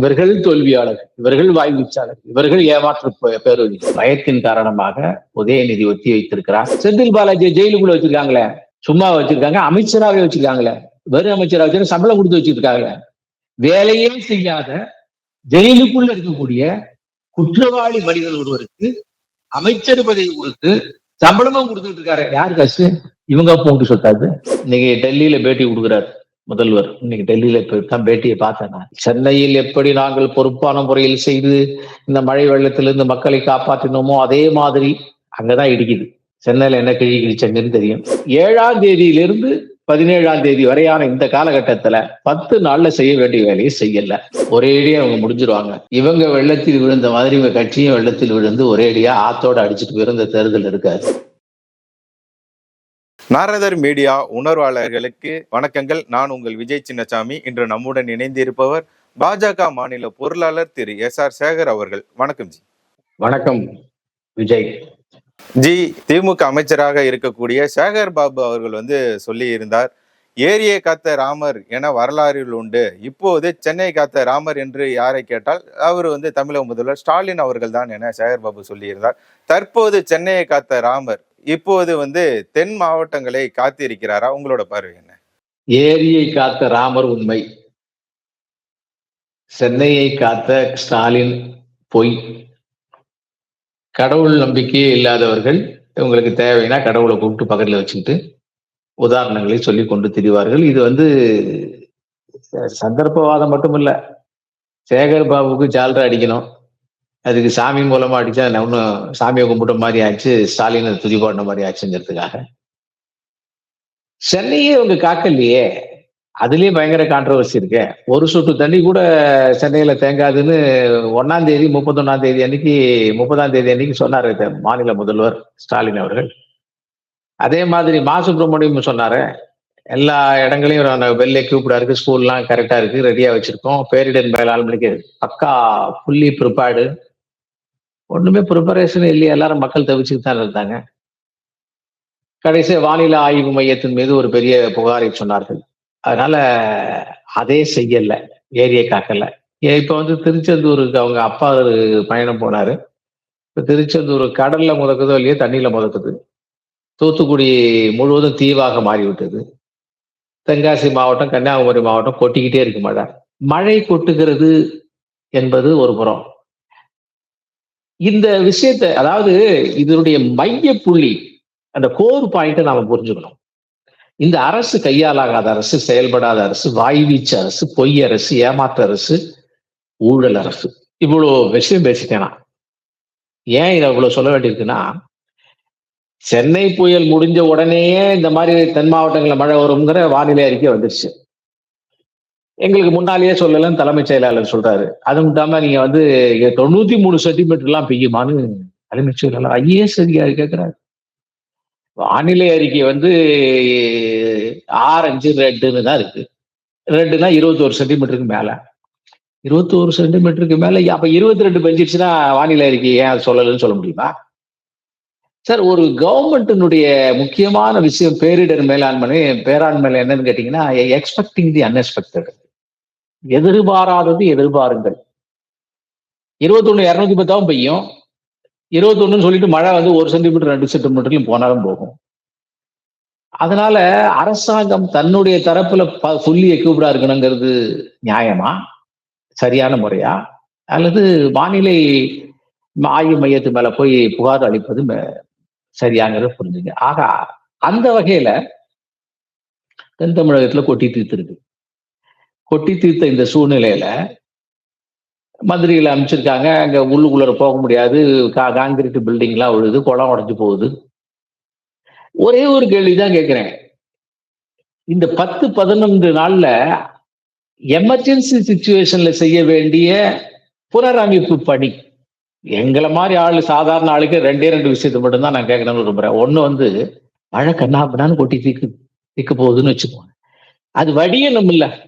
இவர்கள் தோல்வியாளர் இவர்கள் வாய் இவர்கள் ஏமாற்று பேரொழி பயத்தின் காரணமாக உதயநிதி ஒத்தி வைத்திருக்கிறார். செந்தில் பாலாஜி ஜெயிலுக்குள்ள வச்சிருக்காங்களே சும்மா வச்சிருக்காங்க அமைச்சராகவே வச்சிருக்காங்களே வெறும் அமைச்சராக வச்சு சம்பளம் கொடுத்து வச்சிருக்காங்களே. வேலையே செய்யாத ஜெயிலுக்குள்ள இருக்கக்கூடிய குற்றவாளி மனிதன் ஒருவருக்கு அமைச்சர் பதவி கொடுத்து சம்பளமும் கொடுத்துட்டு இருக்காரு. யாரு காசு இவங்க போட்டு சொல்றாரு இன்னைக்கு டெல்லியில பேட்டி கொடுக்குறாரு. முதல்வர் இன்னைக்கு டெல்லியில தான் பேட்டியை பார்த்தேன் நான். சென்னையில் எப்படி நாங்கள் பொறுப்பான முறையில் செய்து இந்த மழை வெள்ளத்திலிருந்து மக்களை காப்பாற்றினோமோ அதே மாதிரி அங்கதான் இடிக்குது. சென்னையில என்ன கிழி கிழிச்சங்கன்னு தெரியும். ஏழாம் தேதியிலிருந்து பதினேழாம் தேதி வரையான இந்த காலகட்டத்துல பத்து நாள்ல செய்ய வேண்டிய வேலையை செய்யல. ஒரேடியா அவங்க முடிஞ்சிருவாங்க. இவங்க வெள்ளத்தில் விழுந்த மாதிரி இவங்க கட்சியும் வெள்ளத்தில் விழுந்து ஒரேடியா ஆத்தோட அடிச்சுட்டு போயிருந்த தேர்தல் இருக்காது. நாரதர் மீடியா உணர்வாளர்களுக்கு வணக்கங்கள். நான் உங்கள் விஜய் சின்னசாமி. இன்று நம்முடன் இணைந்திருப்பவர் பாஜக மாநில பொருளாளர் திரு எஸ் ஆர் சேகர் அவர்கள். வணக்கம் ஜி. வணக்கம் விஜய். ஜி திமுக அமைச்சராக இருக்கக்கூடிய சேகர் பாபு அவர்கள் வந்து சொல்லி இருந்தார் ஏரியை காத்த ராமர் என வரலாறில் உண்டு. இப்போது சென்னை காத்த ராமர் என்று யாரை கேட்டால் அவர் வந்து தமிழக முதல்வர் ஸ்டாலின் அவர்கள் தான் என சேகர் பாபு சொல்லியிருந்தார். தற்போது சென்னையை காத்த ராமர் இப்போது வந்து தென் மாவட்டங்களை காத்திருக்கிறாரா? உங்களோட பார்வை என்ன? ஏரியை காத்த ராமர் உண்மை. சென்னையை காத்த ஸ்டாலின் பொய். கடவுள் நம்பிக்கையே இல்லாதவர்கள் இவங்களுக்கு தேவைன்னா கடவுளை கூப்பிட்டு பக்கத்தில் வச்சுக்கிட்டு உதாரணங்களை சொல்லி கொண்டு திரிவார்கள். இது வந்து சந்தர்ப்பவாதம் மட்டும் இல்ல சேகர் பாபுக்கு ஜால்ரா அடிக்கணும். அதுக்கு சாமி மூலமா அடிச்சா இன்னும் சாமியை கும்பிட்ட மாதிரி ஆச்சு ஸ்டாலின் துதி போடுற மாதிரி ஆச்சுங்கிறதுக்காக சென்னையே இவங்க காக்கலையே அதுலயும் பயங்கர கான்ட்ரவர்சி இருக்கு. ஒரு சொட்டு தண்ணி கூட சென்னையில தேங்காதுன்னு ஒன்னாம் தேதி முப்பத்தொன்னாம் தேதி அன்னைக்கு முப்பதாம் தேதி அன்னைக்கு சொன்னாரு மாநில முதல்வர் ஸ்டாலின் அவர்கள். அதே மாதிரி மா சுப்பிரமணியம் சொன்னாரு. எல்லா இடங்களையும் வெளில கூப்பிடா இருக்கு ஸ்கூல்லாம் கரெக்டா இருக்கு ரெடியா வச்சிருக்கோம். பேரிடர் மேலாண்மைக்கு பக்கா புள்ளி ப்ரிப்பேர்டு ஒண்ணுமே ப்ரிப்பரேஷன் இல்லையா. எல்லாரும் மக்கள் தவிச்சுட்டு தான் இருந்தாங்க. கடைசி வானிலை ஆய்வு மையத்தின் மீது ஒரு பெரிய புகாரை சொன்னார்கள். அதனால அதே செய்யல. ஏரியை காக்கல. ஏ- இப்ப வந்து திருச்செந்தூருக்கு அவங்க அப்பா ஒரு பயணம் போனாரு. இப்ப திருச்செந்தூர் கடல்ல முதக்குதோ இல்லையோ தண்ணியில முதக்குது. தூத்துக்குடி முழுவதும் தீவாக மாறிவிட்டது. தென்காசி மாவட்டம் கன்னியாகுமரி மாவட்டம் கொட்டிக்கிட்டே இருக்கு மழை. மழை கொட்டுகிறது என்பது ஒரு புறம். இந்த விஷயத்தை அதாவது இதனுடைய மைய புள்ளி அந்த கோர் பாயிண்ட்டை நாம புரிஞ்சுக்கணும். இந்த அரசு கையாலாகாத அரசு செயல்படாத அரசு வாய்வீச்சு அரசு பொய் அரசு ஏமாற்று அரசு ஊழல் அரசு. இவ்வளோ விஷயம் பேசிட்டேனா? ஏன் இதை இவ்வளோ சொல்ல வேண்டியிருக்குன்னா சென்னை புயல் முடிஞ்ச உடனேயே இந்த மாதிரி தென் மாவட்டங்களில் மழை வருங்கிற வானிலை அறிக்கை வந்துருச்சு. எங்களுக்கு முன்னாலேயே சொல்லலன்னு தலைமைச் செயலாளர் சொல்றாரு. அது மட்டும் நீங்க வந்து தொண்ணூத்தி மூணு சென்டிமீட்டர் எல்லாம் பெய்யுமான்னு தலைமைச் செயலாளர் ஐஏஎஸ் அதிகாரி கேட்கிறாரு வானிலை அறிக்கை வந்து ஆரஞ்சு ரெட்டுன்னு தான் இருக்கு. ரெட்டுனா இருபத்தோரு சென்டிமீட்டருக்கு மேல. இருபத்தோரு சென்டிமீட்டருக்கு மேல அப்ப இருபத்தி ரெண்டு பெஞ்சிருச்சுன்னா வானிலை அறிக்கை ஏன் அது சொல்லலன்னு சொல்ல முடியுமா? சார் ஒரு கவர்மெண்ட்டினுடைய முக்கியமான விஷயம் பேரிடர் மேலாண்மை பேராண்மை என்னன்னு கேட்டீங்கன்னா எக்ஸ்பெக்டிங் தி அன்எக்ஸ்பெக்டட் எதிர்பாராதது எதிர்பாருங்கள். இருபத்தொன்னு இருநூத்தி பத்தாவும் பெய்யும். இருபத்தொன்னு சொல்லிட்டு மழை வந்து ஒரு சென்டிமீட்டர் ரெண்டு சென்டிமீட்டர்லையும் போனாலும் போகும். அதனால அரசாங்கம் தன்னுடைய தரப்புல ப- சொல்லி எக்யூப்டா இருக்கணுங்கிறது நியாயமா? சரியான முறையா? அல்லது வானிலை ஆய்வு மையத்து மேல போய் புகார் அளிப்பது மே- சரியாங்கிறத புரிஞ்சுங்க. ஆக அந்த வகையில தென் தமிழகத்துல கொட்டி தீர்த்திருக்கு. கொட்டி தீர்த்த இந்த சூழ்நிலையில மதுரையில் அமைச்சிருக்காங்க அங்க உள்ளுக்குள்ள போக முடியாது. கா- காங்கிரீட் பில்டிங்லாம் விழுது குளம் உடஞ்சி போகுது. ஒரே ஒரு கேள்விதான் கேட்கிறேன். இந்த பத்து பதினொன்று நாள்ல எமர்ஜென்சி சுச்சுவேஷன்ல செய்ய வேண்டிய புனரமைப்பு பணி. எங்களை மாதிரி ஆளு சாதாரண ஆளுக்கு ரெண்டே ரெண்டு விஷயத்தை மட்டும்தான் நான் கேட்கணும்னு விரும்புறேன். ஒண்ணு வந்து மழை கண்ணாப்பினான்னு கொட்டி தீக்கு தீக்க போகுதுன்னு வச்சுக்கோங்க. அது வடியணும் இல்லை.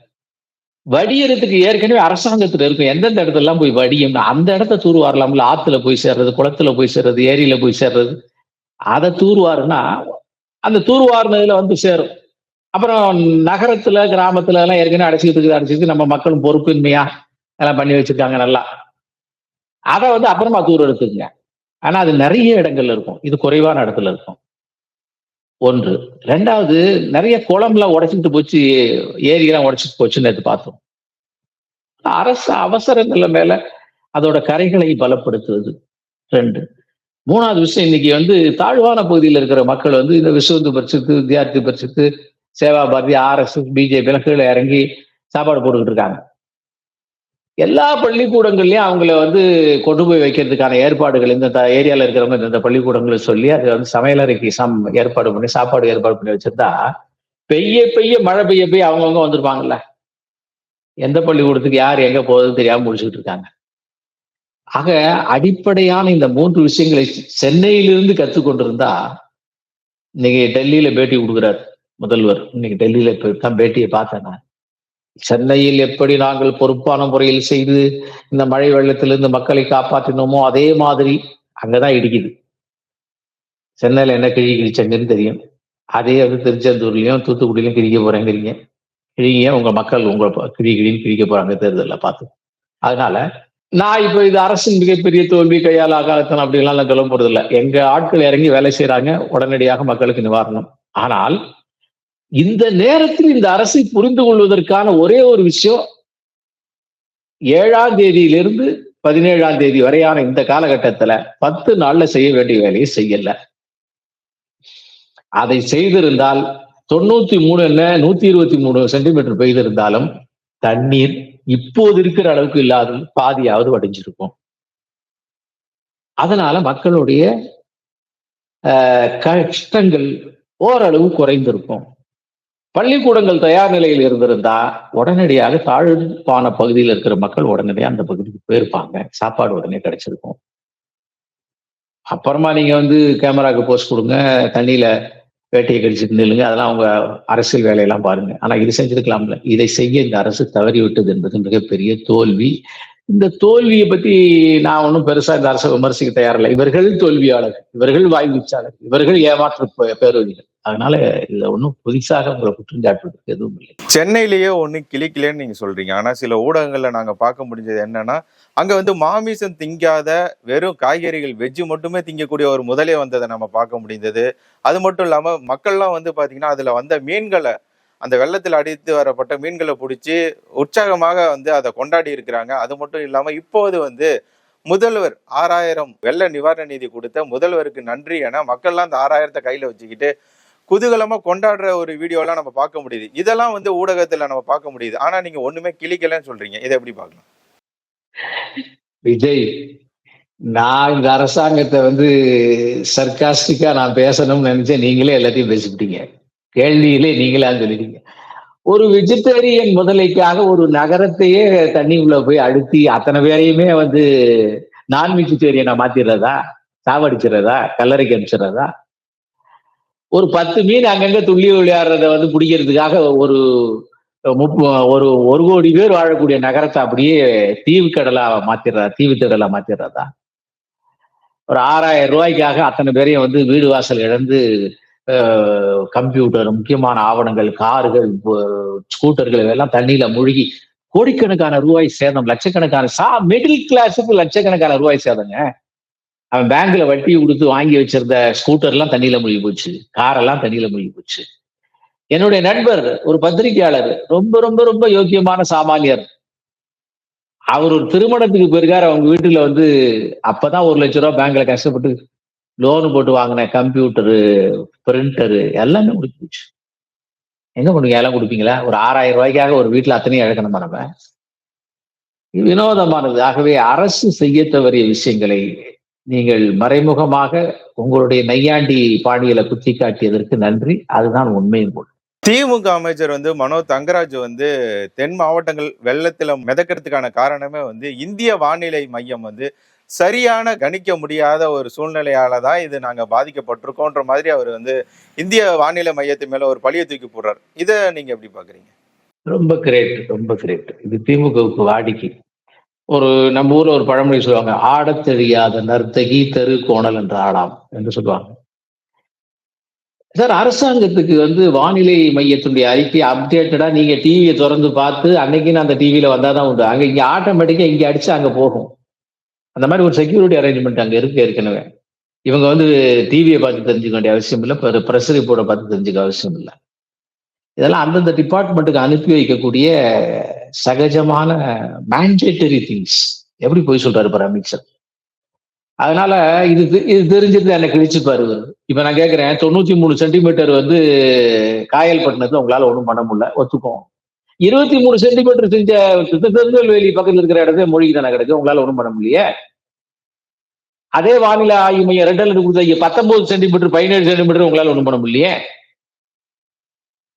வடியறதுக்கு ஏற்கனவே அரசாங்கத்துல இருக்கும். எந்தெந்த இடத்துல எல்லாம் போய் வடியும் அந்த இடத்த தூர்வாரலாம்ல ஆத்துல போய் சேர்றது குளத்துல போய் சேர்றது ஏரியில போய் சேர்றது. அதை தூர்வாருன்னா அந்த தூர்வாரினதுல வந்து சேரும். அப்புறம் நகரத்துல கிராமத்துல எல்லாம் ஏற்கனவே அடைச்சிக்கிட்டு இருக்குது அடைச்சிக்கிட்டு நம்ம மக்களும் பொறுப்பின்மையா எல்லாம் பண்ணி வச்சிருக்காங்க நல்லா. அதை வந்து அப்புறமா தூர் எடுத்துக்கங்க. ஆனா அது நிறைய இடங்கள்ல இருக்கும். இது குறைவான இடத்துல இருக்கும். ஒன்று. ரெண்டாவது நிறைய குளம்லாம் உடைச்சிட்டு போச்சு ஏரியெல்லாம் உடைச்சிட்டு போச்சுன்னு நேத்து பார்த்தோம். அரசு அவசர நிலைமையில அதோட கரைகளை பலப்படுத்துவது. ரெண்டு. மூணாவது விஷயம் இன்னைக்கு வந்து தாழ்வான பகுதியில் இருக்கிற மக்கள் வந்து இந்த விஸ்வந்து பரிசத்து வித்யார்த்தி பரிசத்து சேவா பாரதி ஆர்எஸ் பிஜேபி எல்லாம் கீழே இறங்கி சாப்பாடு போட்டுக்கிட்டு இருக்காங்க. எல்லா பள்ளிக்கூடங்கள்லயும் அவங்கள வந்து கொண்டு போய் வைக்கிறதுக்கான ஏற்பாடுகள் இந்த ஏரியாவில் ஏரியால இருக்கிறவங்க இந்த- பள்ளிக்கூடங்களை சொல்லி அது வந்து சமையலறைக்கு சம் ஏற்பாடு பண்ணி சாப்பாடு ஏற்பாடு பண்ணி வச்சிருந்தா பெய்ய பெய்ய மழை பெய்ய பெய்ய அவங்கவுங்க வந்திருப்பாங்கல்ல. எந்த பள்ளிக்கூடத்துக்கு யார் எங்க போகுதுன்னு தெரியாம முடிச்சுக்கிட்டு இருக்காங்க. ஆக அடிப்படையான இந்த மூன்று விஷயங்களை சென்னையிலிருந்து கத்துக்கொண்டிருந்தா இன்னைக்கு டெல்லியில பேட்டி கொடுக்குறார் முதல்வர். இன்னைக்கு டெல்லியில தான் பேட்டியை பார்த்தேன் நான். சென்னையில் எப்படி நாங்கள் பொறுப்பான முறையில் செய்து இந்த மழை வெள்ளத்திலிருந்து மக்களை காப்பாற்றினோமோ அதே மாதிரி அங்கதான் இடிக்குது. சென்னையில என்ன கிழி கிழிச்சங்கன்னு தெரியும். அதே வந்து திருச்செந்தூர்லயும் தூத்துக்குடியிலும் கிழிக்க போறேங்கிறீங்க கிழிங்க உங்க மக்கள் உங்க கிழி கிழின்னு கிழிக்க போறாங்க தேர்தலில் பார்த்து. அதனால நான் இப்போ இது அரசின் மிகப்பெரிய தோல்வி கையால் அகாலத்தனம் அப்படிலாம் நான் சொல்ல போறது இல்லை எங்க ஆட்கள் இறங்கி வேலை செய்யறாங்க உடனடியாக மக்களுக்கு நிவாரணம். ஆனால் இந்த நேரத்தில் இந்த அரசை புரிந்து கொள்வதற்கான ஒரே ஒரு விஷயம் ஏழாம் தேதியிலிருந்து பதினேழாம் தேதி வரையான இந்த காலகட்டத்துல பத்து நாள்ல செய்ய வேண்டிய வேலையை செய்யல. அதை செய்திருந்தால் தொண்ணூத்தி மூணு என்ன? நூத்தி இருபத்தி மூணு சென்டிமீட்டர் பெய்திருந்தாலும் தண்ணீர் இப்போது இருக்கிற அளவுக்கு இல்லாத பாதியாவது வடிஞ்சிருக்கும். அதனால மக்களுடைய கஷ்டங்கள் ஓரளவு குறைந்திருக்கும். பள்ளிக்கூடங்கள் தயார் நிலையில் இருந்திருந்தா உடனடியாக தாழ்வான பகுதியில் இருக்கிற மக்கள் உடனடியாக அந்த பகுதிக்கு போயிருப்பாங்க. சாப்பாடு உடனே கிடைச்சிருக்கும். அப்புறமா நீங்க வந்து கேமராக்கு போஸ்ட் கொடுங்க தண்ணியில வேட்டையை கடிச்சிட்டு நில்லுங்க அதெல்லாம் அவங்க அரசியல் வேலையெல்லாம் பாருங்க. ஆனா இது செஞ்சிருக்கலாம்ல. இதை செய்ய இந்த அரசு தவறி விட்டது என்பது மிகப்பெரிய தோல்வி. இந்த தோல்வியை பத்தி நான் ஒன்றும் பெருசா இந்த அரசை விமர்சிக்க தயாரில்லை. இவர்கள் தோல்வியாளர் இவர்கள் வாய் இவர்கள் ஏமாற்று பேரொழிகள் அதனால இதுல ஒன்றும் புதுசாக உங்களை குற்றஞ்சாட்டுறதுக்கு எதுவும் இல்லை. சென்னையிலேயே ஒன்றும் கிளிக்கலன்னு நீங்க சொல்றீங்க. ஆனா சில ஊடகங்கள்ல நாங்க பார்க்க முடிஞ்சது என்னன்னா அங்க வந்து மாமிசம் திங்காத வெறும் காய்கறிகள் வெஜ்ஜு மட்டுமே திங்கக்கூடிய ஒரு முதலே வந்ததை நம்ம பார்க்க முடிந்தது. அது மட்டும் இல்லாம மக்கள்லாம் வந்து பாத்தீங்கன்னா அதுல வந்த மீன்களை அந்த வெள்ளத்தில் அடித்து வரப்பட்ட மீன்களை பிடிச்சி உற்சாகமாக வந்து அதை கொண்டாடி இருக்கிறாங்க. அது மட்டும் இல்லாம இப்போது வந்து முதல்வர் ஆறாயிரம் வெள்ள நிவாரண நிதி கொடுத்த முதல்வருக்கு நன்றி என மக்கள்லாம் அந்த ஆறாயிரத்தை கையில வச்சுக்கிட்டு குதூகலமாக கொண்டாடுற ஒரு வீடியோலாம் நம்ம பார்க்க முடியுது. இதெல்லாம் வந்து ஊடகத்தில் நம்ம பார்க்க முடியுது. ஆனால் நீங்கள் ஒன்றுமே கிளிக்கலன்னு சொல்றீங்க. இதை எப்படி பார்க்கலாம் விஜய் நான் இந்த அரசாங்கத்தை வந்து சர்க்காஸ்டிக்கா நான் பேசணும்னு நினச்சேன் நீங்களே எல்லாத்தையும் பேசிவிட்டீங்க. கேள்வியிலே நீங்களே சொல்லிட்டீங்க. ஒரு வெஜிடேரியன் முதலைக்காக ஒரு நகரத்தையே தண்ணி உள்ள போய் அழுத்தி அத்தனை பேரையுமே வந்து நான் வெஜிடேரியனை மாத்திடுறதா? சாவடிச்சிடறதா? கல்லறைக்கு அனுப்பிச்சிடறதா? ஒரு பத்து மீன் அங்கங்க துள்ளி விளையாடுறத வந்து பிடிக்கிறதுக்காக ஒரு ஒரு ஒரு கோடி பேர் வாழக்கூடிய நகரத்தை அப்படியே தீவு கடலா மாத்திடுறா தீவு திடலா மாத்திடுறதா? ஒரு ஆறாயிரம் ரூபாய்க்காக அத்தனை பேரையும் வந்து வீடு வாசல் இழந்து கம்ப்யூட்டர் முக்கியமான ஆவணங்கள் கார்கள் ஸ்கூட்டர்கள் இதெல்லாம் தண்ணியில மூழ்கி கோடிக்கணக்கான ரூபாய் சேதம் லட்சக்கணக்கான சா மிடில் கிளாஸுக்கு லட்சக்கணக்கான ரூபாய் சேதங்க. அவன் பேங்க்ல வட்டி கொடுத்து வாங்கி வச்சிருந்த ஸ்கூட்டர் எல்லாம் தண்ணியில மூழ்கி போச்சு. காரெல்லாம் தண்ணியில மூழ்கி போச்சு. என்னுடைய நண்பர் ஒரு பத்திரிகையாளர் ரொம்ப ரொம்ப ரொம்ப யோக்கியமான சாமானியர். அவர் ஒரு திருமணத்துக்கு போயிருக்காரு. அவங்க வீட்டுல வந்து அப்பதான் ஒரு லட்ச ரூபாய் பேங்க்ல கஷ்டப்பட்டு லோனு போட்டு வாங்கின கம்ப்யூட்டரு பிரிண்டரு எல்லாமே முடிஞ்சு போச்சு. எங்க பண்ணுவீங்க? எல்லாம் கொடுப்பீங்களா? ஒரு ஆறாயிரம் ரூபாய்க்காக ஒரு வீட்டுல அத்தனையும் இழக்கணுமா நம்ம? இது வினோதமானது. ஆகவே அரசு செய்ய தவறிய விஷயங்களை நீங்கள் மறைமுகமாக உங்களுடைய நையாண்டி பாணியில குத்தி காட்டியதற்கு நன்றி. அதுதான் உண்மையும் கூட திமுக அமைச்சர் வந்து மனோ தங்கராஜ் வந்து தென் மாவட்டங்கள் வெள்ளத்துல மிதக்கிறதுக்கான காரணமே வந்து இந்திய வானிலை மையம் வந்து சரியான கணிக்க முடியாத ஒரு சூழ்நிலையால தான் இது நாங்க பாதிக்கப்பட்டிருக்கோன்ற மாதிரி அவர் வந்து இந்திய வானிலை மையத்து மேல ஒரு பழிய தூக்கி போடுறாரு. இதை நீங்க எப்படி பாக்குறீங்க? ரொம்ப கிரேட் ரொம்ப கிரேட் இது திமுகவுக்கு வாடிக்கை. ஒரு நம்ம ஊர்ல ஒரு பழமொழி சொல்லுவாங்க ஆடத் தெரியாத நர்த்தகி தெரு கோணல் என்று ஆடாம் என்று சொல்லுவாங்க. சார் அரசாங்கத்துக்கு வந்து வானிலை மையத்தினுடைய அறிக்கை அப்டேட்டடா நீங்க டிவியை திறந்து பார்த்து அன்னைக்குன்னு அந்த டிவியில வந்தாதான் உண்டு. அங்க இங்க ஆட்டோமேட்டிக்கா இங்க அடிச்சு அங்க போகும். அந்த மாதிரி ஒரு செக்யூரிட்டி அரேஞ்ச்மெண்ட் அங்க இருக்கு ஏற்கனவே. இவங்க வந்து டிவியை பார்த்து தெரிஞ்சுக்க வேண்டிய அவசியம் இல்லை ப்ரெஸ் ரிப்போர்ட்டை பார்த்து தெரிஞ்சுக்க அவசியம் இல்லை. இதெல்லாம் அந்தந்த டிபார்ட்மெண்ட்டுக்கு அனுப்பி வைக்கக்கூடிய சகஜமான மேண்டேட்டரி திங்ஸ் எப்படி போய் சொல்றாரு பாரு அமித்ஷா அதனால இது இது தெரிஞ்சிருந்து என்ன கிழிச்சுப்பாரு இவரு. இப்ப நான் கேட்கிறேன் தொண்ணூத்தி மூணு சென்டிமீட்டர் வந்து காயல்பட்டினத்துல உங்களால ஒன்றும் பண்ண முடியல ஒத்துக்கும் இருபத்தி மூணு சென்டிமீட்டர் செஞ்ச திருநெல்வேலி பக்கத்துல இருக்கிற இடத்துல மொழிக்கு தானே கிடக்கு உங்களால ஒன்றும் பண்ண முடியல அதே வானிலை ஆய்வு மையம் ரெண்டு அல்லது கொடுத்த இங்க பத்தொன்பது சென்டிமீட்டர் பதினேழு சென்டிமீட்டர் உங்களால ஒன்றும் பண்ண முடியலையே.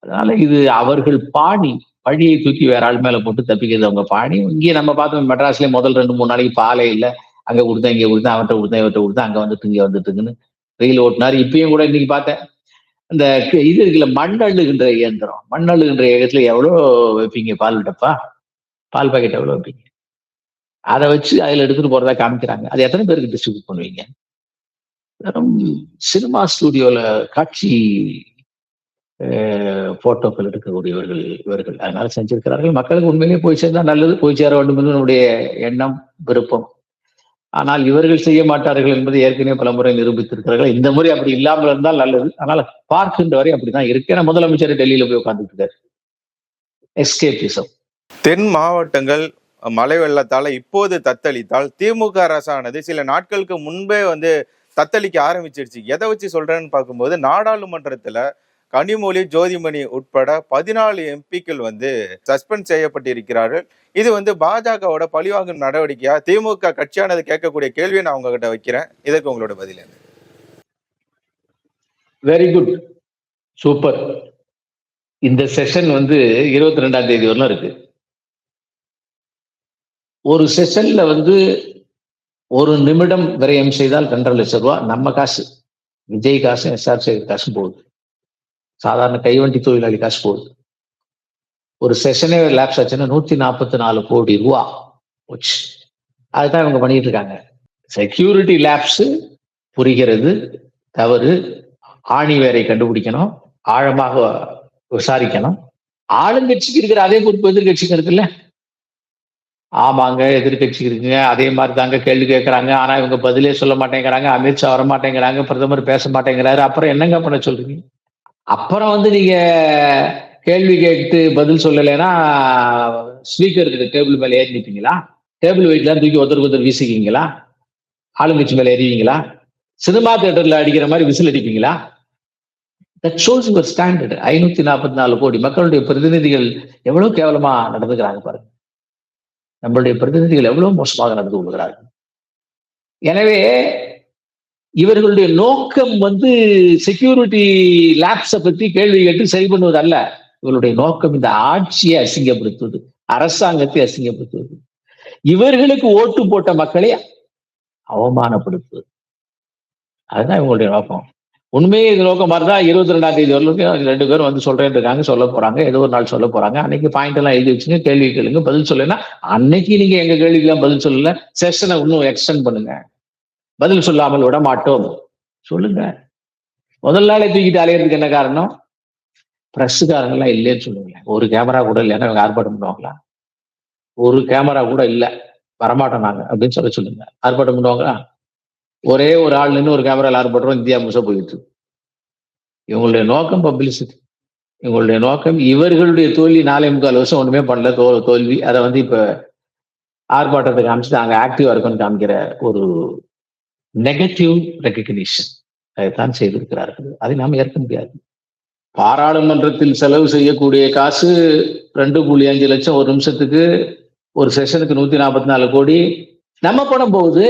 அதனால இது அவர்கள் பாணி. பழியை தூக்கி வேற ஆள் மேல போட்டு தப்பிக்கிறது அவங்க பாணி. இங்கே நம்ம பார்த்தோம் மெட்ராஸ்ல முதல் ரெண்டு மூணு நாளைக்கு பாலே இல்லை. அங்க கொடுத்தேன் இங்க கொடுத்தேன் அவர்கிட்ட கொடுத்தேன் இவர்கிட்ட கொடுத்தேன் அங்க வந்துட்டு இங்க வந்துட்டுங்கன்னு வெயில் ஓட்டினார். இப்பயும் கூட இன்னைக்கு பார்த்தேன். இந்த க- இது இருக்குல்ல மண் அள்ளுகின்ற இயந்திரம். மண் அள்ளுகின்ற இயக்கத்துல எவ்வளோ வைப்பீங்க பால் டப்பா பால் பாக்கெட் எவ்வளோ வைப்பீங்க? அதை வச்சு அதில் எடுத்துட்டு போறதா காமிக்கிறாங்க. அது எத்தனை பேருக்கு டிஸ்ட்ரிபியூட் பண்ணுவீங்க? வெறும் சினிமா ஸ்டுடியோல காட்சி போட்டோக்கள் எடுக்கக்கூடியவர்கள் இவர்கள். அதனால செஞ்சிருக்கிறார்கள். மக்களுக்கு உண்மையிலேயே போய் சேர்ந்தால் நல்லது போய் சேர வேண்டும் என்று நம்முடைய எண்ணம் விருப்பம். ஆனால் இவர்கள் செய்ய மாட்டார்கள் என்பதை ஏற்கனவே பலமுறை நிரூபித்திருக்கிறார்கள். இந்த முறை அப்படி இல்லாமல் இருந்தால் நல்லது. ஆனால் பார்க்கின்ற வரை அப்படிதான் இருக்கு. ஏன்னா முதலமைச்சர் டெல்லியில போய் உட்கார்ந்துட்டு இருக்காரு. எஸ்கேபிசம் தென் மாவட்டங்கள் மழை வெள்ளத்தால இப்போது தத்தளித்தால் திமுக அரசானது சில நாட்களுக்கு முன்பே வந்து தத்தளிக்க ஆரம்பிச்சிருச்சு. எதை வச்சு சொல்றேன்னு பார்க்கும்போது நாடாளுமன்றத்துல கனிமொழி ஜோதிமணி உட்பட பதினாலு எம்பிக்கள் வந்து சஸ்பெண்ட் செய்யப்பட்டிருக்கிறார்கள். இது வந்து பாஜகவோட பழிவாங்கும் நடவடிக்கையா? திமுக கட்சியானது கேட்கக்கூடிய கேள்வியை நான் உங்ககிட்ட வைக்கிறேன். இதற்கு உங்களோட பதில் என்ன? வெரி குட் சூப்பர் இந்த செஷன் வந்து இருபத்தி ரெண்டாம் தேதி வரலாம் இருக்கு. ஒரு செஷன்ல வந்து ஒரு நிமிடம் விரயம் செய்தால் ரெண்டரை லட்சம் ரூபாய் நம்ம காசு. விஜய் காசு எஸ்ஆர் சேகர் காசு போகுது. சாதாரண கைவண்டி தொழிலாளி காசு போகுது. ஒரு செஷனே லேப்ஸ் ஆச்சுன்னா நூத்தி நாற்பத்தி நாலு கோடி ரூபா போச்சு. அதுதான் இவங்க பண்ணிட்டு இருக்காங்க. செக்யூரிட்டி லேப்ஸ் புரிகிறது தவறு. ஆணி வேரை கண்டுபிடிக்கணும். ஆழமாக விசாரிக்கணும். ஆளுங்கட்சிக்கு இருக்கிற அதே பொறுப்பு எதிர்கட்சிக்கு இருக்குல்ல? ஆமாங்க எதிர்கட்சிக்கு இருக்குங்க. அதே மாதிரி தாங்க கேள்வி கேட்கறாங்க ஆனா இவங்க பதிலே சொல்ல மாட்டேங்கிறாங்க. அமித்ஷா வர மாட்டேங்கிறாங்க பிரதமர் பேச மாட்டேங்கிறாரு. அப்புறம் என்னங்க பண்ண சொல்றீங்க? அப்புறம் வந்து நீங்க கேள்வி கேட்டு பதில் சொல்லலைன்னா ஸ்பீக்கர் இருக்கிற டேபிள் மேல ஏறி டேபிள் வெயிட்லாம் தூக்கி ஒருத்தருக்கு ஒருத்தர் வீசிக்கிங்களா ஆளுங்கட்சி மேல எறிவீங்களா சினிமா தியேட்டர்ல அடிக்கிற மாதிரி விசில் அடிப்பீங்களா? தட் ஷோஸ் யுவர் ஸ்டாண்டர்ட் ஐநூத்தி நாற்பத்தி நாலு கோடி. மக்களுடைய பிரதிநிதிகள் எவ்வளவு கேவலமா நடந்துக்கிறாங்க பாருங்க. நம்மளுடைய பிரதிநிதிகள் எவ்வளவு மோசமாக நடந்து கொள்கிறார்கள். எனவே இவர்களுடைய நோக்கம் வந்து செக்யூரிட்டி லேப்ஸை பத்தி கேள்வி கேட்டு சரி பண்ணுவது அல்ல. இவர்களுடைய நோக்கம் இந்த ஆட்சியை அசிங்கப்படுத்துவது அரசாங்கத்தை அசிங்கப்படுத்துவது. இவர்களுக்கு ஓட்டு போட்ட மக்களை அவமானப்படுத்துவது. அதுதான் இவங்களுடைய நோக்கம். உண்மையே இது நோக்கம் இருந்தா இருபத்தி ரெண்டாம் தேதி வரலுக்கும் ரெண்டு பேரும் வந்து சொல்றேன் இருக்காங்க சொல்ல போறாங்க ஏதோ ஒரு நாள் சொல்ல போறாங்க. அன்னைக்கு பாயிண்ட் எல்லாம் எழுதி வச்சுங்க கேள்வி கேளுங்க பதில் சொல்லுன்னா அன்னைக்கு நீங்க எங்க கேள்விக்கெல்லாம் பதில் சொல்லல செஷனை இன்னும் எக்ஸ்டெண்ட் பண்ணுங்க. பதில் சொல்லாமல் விட மாட்டோம் சொல்லுங்க. முதல் நாளே தூக்கிட்டு அலையிறதுக்கு என்ன காரணம்? ப்ரெஸ்ஸுக்காரங்களாம் இல்லைன்னு சொல்லுங்க ஒரு கேமரா கூட இல்லைன்னா இவங்க ஆர்ப்பாட்டம் பண்ணுவாங்களா? ஒரு கேமரா கூட இல்லை. வரமாட்டோம் நாங்கள் அப்படின்னு சொல்ல சொல்லுங்க. ஆர்ப்பாட்டம் பண்ணுவாங்களா? ஒரே ஒரு ஆள் நின்று ஒரு கேமராவில் ஆர்ப்பாட்டம் இந்தியா முழுசா போயிட்டு. இவங்களுடைய நோக்கம் பப்ளிசிட்டி இவங்களுடைய நோக்கம் இவர்களுடைய தோல்வி நாலே முக்கால் வருஷம் ஒன்றுமே பண்ணல. தோ தோல்வி. அதை வந்து இப்போ ஆர்ப்பாட்டத்தை காமிச்சு நாங்கள் ஆக்டிவாக இருக்கோம்னு காமிக்கிற ஒரு நெகட்டிவ் ரெக்கக்னிஷன் அதைத்தான் செய்திருக்கிறார்கள். அதை நாம் ஏற்க முடியாது. பாராளுமன்றத்தில் செலவு செய்யக்கூடிய காசு ரெண்டு புள்ளி அஞ்சு லட்சம் ஒரு நிமிஷத்துக்கு ஒரு செஷனுக்கு நூத்தி நாற்பத்தி நாலு கோடி. நம்ம பணம் போகுது.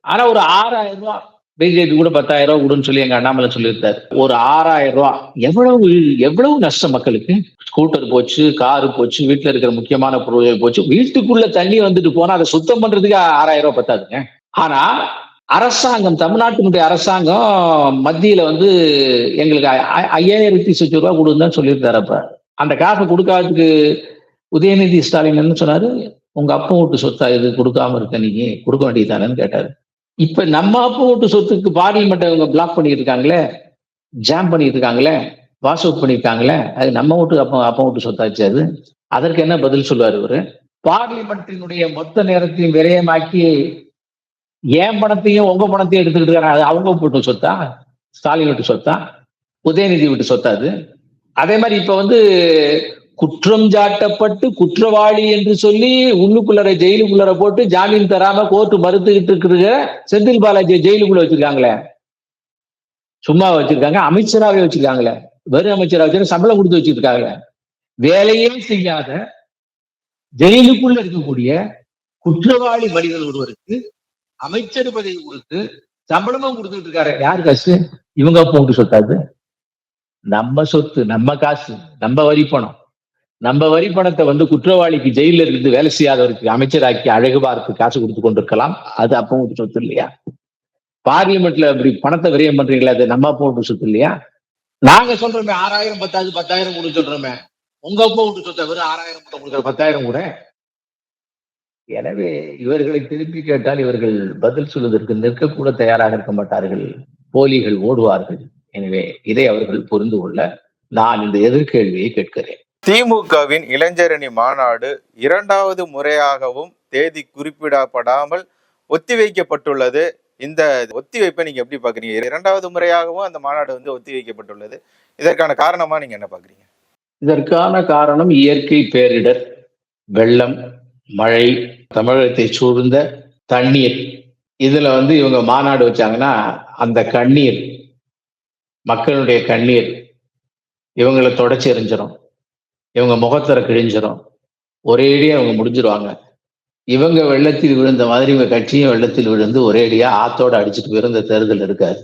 ஆனா ஒரு ஆறாயிரம் ரூபா பிஜேபி கூட பத்தாயிரம் ரூபா கொடுன்னு சொல்லி எங்க அண்ணாமலை சொல்லியிருந்தாரு. ஒரு ஆறாயிரம் ரூபா எவ்வளவு எவ்வளவு நஷ்டம் மக்களுக்கு? ஸ்கூட்டர் போச்சு காரு போச்சு வீட்டுல இருக்கிற முக்கியமான பொருள்கள் போச்சு. வீட்டுக்குள்ள தண்ணி வந்துட்டு போனா அதை சுத்தம் பண்றதுக்கு ஆறாயிரம் ரூபாய் பத்தாதுங்க. ஆனா அரசாங்கம் தமிழ்நாட்டினுடைய அரசாங்கம் மத்தியில வந்து எங்களுக்கு ஐ- ஐ- ஐயாயிரத்தி சொச்ச ரூபா கொடுன்னு சொல்லியிருந்தாரு அப்ப. அந்த காசை கொடுக்காததுக்கு உதயநிதி ஸ்டாலின் என்ன சொன்னாரு? உங்க அப்பா வீட்டு சொத்தா இது கொடுக்காம இருக்க நீங்க கொடுக்க வேண்டியதானேன்னு கேட்டாரு. இப்ப நம்ம அப்பா வீட்டு சொத்துக்கு பார்லிமெண்ட் இவங்க பிளாக் பண்ணிட்டு இருக்காங்களே ஜாம் பண்ணிட்டு இருக்காங்களே வாஷ் அவுட் பண்ணியிருக்காங்களே அது நம்ம வீட்டு அப்பா அப்பா வீட்டு சொத்தாச்சு அது? அதற்கு என்ன பதில் சொல்லுவார் இவரு? பார்லிமெண்ட்டினுடைய மொத்த நேரத்தையும் விரயமாக்கி ஏன் பணத்தையும் உங்க பணத்தையும் எடுத்துக்கிட்டு இருக்காங்க அது அவங்க வீட்டு சொத்தா? ஸ்டாலின் வீட்டு சொத்தா? உதயநிதி வீட்டு சொத்தா அது? அதே மாதிரி இப்ப வந்து குற்றம் சாட்டப்பட்டு குற்றவாளி என்று சொல்லி உள்ளுக்குள்ளர ஜெயிலுக்குள்ளர போட்டு ஜாமீன் தராம கோர்ட்டு மறுத்துக்கிட்டு இருக்கிற செந்தில் பாலாஜி ஜெயிலுக்குள்ள வச்சிருக்காங்களே. சும்மா வச்சிருக்காங்க அமைச்சராகவே வச்சிருக்காங்களே. வெறும் அமைச்சராக வச்சு சம்பளம் கொடுத்து வச்சிருக்காங்களே. வேலையே செய்யாத ஜெயிலுக்குள்ள இருக்கக்கூடிய குற்றவாளி மனிதன் ஒருவருக்கு அமைச்சர் பதவி கொடுத்து சம்பளமும் கொடுத்துட்டு இருக்காரு யார் காசு? இவங்க போட்டு சொத்தாது. நம்ம சொத்து நம்ம காசு நம்ம வரி பணம். நம்ம வரி பணத்தை வந்து குற்றவாளிக்கு ஜெயில இருந்து வேலை செய்யாதவருக்கு அமைச்சராக்கி அழகு பார்த்து காசு கொடுத்து கொண்டிருக்கலாம். அது அப்பவும் சொத்து இல்லையா? பார்லிமெண்ட்ல இப்படி பணத்தை விரயம் பண்றீங்களா அது நம்ம அப்பா சொத்து இல்லையா? நாங்க சொல்றோமே ஆறாயிரம் பத்தாது பத்தாயிரம் கொடுத்து சொல்றோமே. உங்க அப்பா வீட்டு சொத்தை வெறும் ஆறாயிரம் கொடுக்குற பத்தாயிரம் கூட. எனவே இவர்களை திருப்பி கேட்டால் இவர்கள் பதில் சொல்வதற்கு நிற்கக்கூட தயாராக இருக்க மாட்டார்கள். போலிகள் ஓடுவார்கள். எனவே இதை அவர்கள் புரிந்து கொள்ள நான் இந்த எதிர்கேள்வியை கேட்கிறேன். திமுகவின் இளைஞரணி மாநாடு இரண்டாவது முறையாகவும் தேதி குறிப்பிடப்படாமல் ஒத்திவைக்கப்பட்டுள்ளது. இந்த ஒத்திவைப்பை நீங்க எப்படி பாக்குறீங்க இரண்டாவது முறையாகவும் அந்த மாநாடு வந்து ஒத்திவைக்கப்பட்டுள்ளது. இதற்கான காரணமா நீங்க என்ன பாக்குறீங்க இதற்கான காரணம் இயற்கை பேரிடர் வெள்ளம் மழை தமிழகத்தை சூழ்ந்த தண்ணீர். இதுல வந்து இவங்க மாநாடு வச்சாங்கன்னா அந்த கண்ணீர் மக்களுடைய கண்ணீர் இவங்களை தொடச்சி எறிஞ்சிரும் இவங்க முகத்தர கிழிஞ்சிடும் ஒரேடியா இவங்க முடிஞ்சிருவாங்க. இவங்க வெள்ளத்தில் விழுந்த மாதிரி இவங்க கட்சியும் வெள்ளத்தில் விழுந்து ஒரேடியா ஆத்தோட அடிச்சுட்டு போயிருந்த தேர்தல் இருக்காது.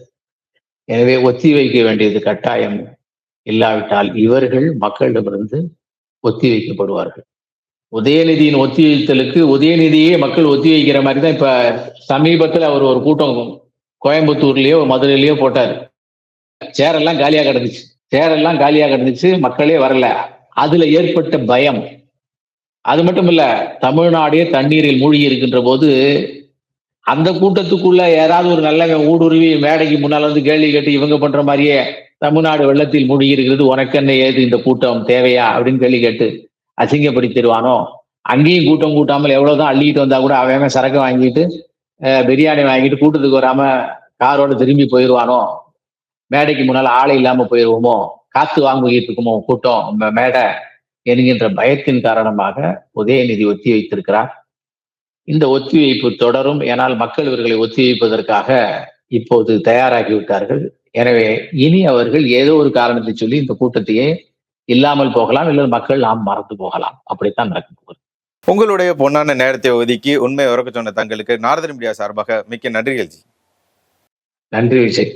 எனவே ஒத்தி வைக்க வேண்டியது கட்டாயம். இல்லாவிட்டால் இவர்கள் மக்களிடமிருந்து ஒத்தி வைக்கப்படுவார்கள். உதயநிதியின் ஒத்திவைத்தலுக்கு உதயநிதியே மக்கள் ஒத்தி வைக்கிற மாதிரி தான் இப்ப சமீபத்தில் அவர் ஒரு கூட்டம் கோயம்புத்தூர்லயோ மதுரையிலயோ போட்டார். சேரெல்லாம் காலியா கிடந்துச்சு. சேரெல்லாம் காலியா கிடந்துச்சு மக்களே வரல. அதுல ஏற்பட்ட பயம். அது மட்டும் இல்ல தமிழ்நாடே தண்ணீரில் மூழ்கி இருக்கின்ற போது அந்த கூட்டத்துக்குள்ள யாராவது ஒரு நல்ல ஊடுருவி மேடைக்கு முன்னால வந்து கேள்வி கேட்டு இவங்க பண்ற மாதிரியே தமிழ்நாடு வெள்ளத்தில் மூழ்கி இருக்கிறது உனக்கென்ன ஏது இந்த கூட்டம்? தேவையா? அப்படின்னு கேள்வி கேட்டு அசிங்கப்படுத்திடுவானோ அங்கேயும் கூட்டம் கூட்டாமல் எவ்வளவுதான் அள்ளிட்டு வந்தா கூட அவன் சரக்கு வாங்கிட்டு பிரியாணி வாங்கிட்டு கூட்டத்துக்கு வராம காரோட திரும்பி போயிடுவானோ மேடைக்கு முன்னால ஆளை இல்லாம போயிடுவோமோ காத்து வாங்கிட்டு இருக்குமோ கூட்டம்? மேடை? என்கின்ற பயத்தின் காரணமாக உதயநிதி ஒத்தி வைத்திருக்கிறார். இந்த ஒத்திவைப்பு தொடரும். ஏனால் மக்கள் இவர்களை ஒத்திவைப்பதற்காக இப்போது தயாராகி விட்டார்கள். எனவே இனி அவர்கள் ஏதோ ஒரு காரணத்தை சொல்லி இந்த கூட்டத்தையே இல்லாமல் போகலாம் இல்லை மக்கள் நாம் மறந்து போகலாம். அப்படித்தான் நடக்க போகுது உங்களுடைய பொன்னான நேரத்தை ஒதுக்கி உண்மை உறக்க சொன்ன தங்களுக்கு நாரதன் மீடியா சார்பாக மிக்க நன்றிகள் ஜி. நன்றி விஜய்.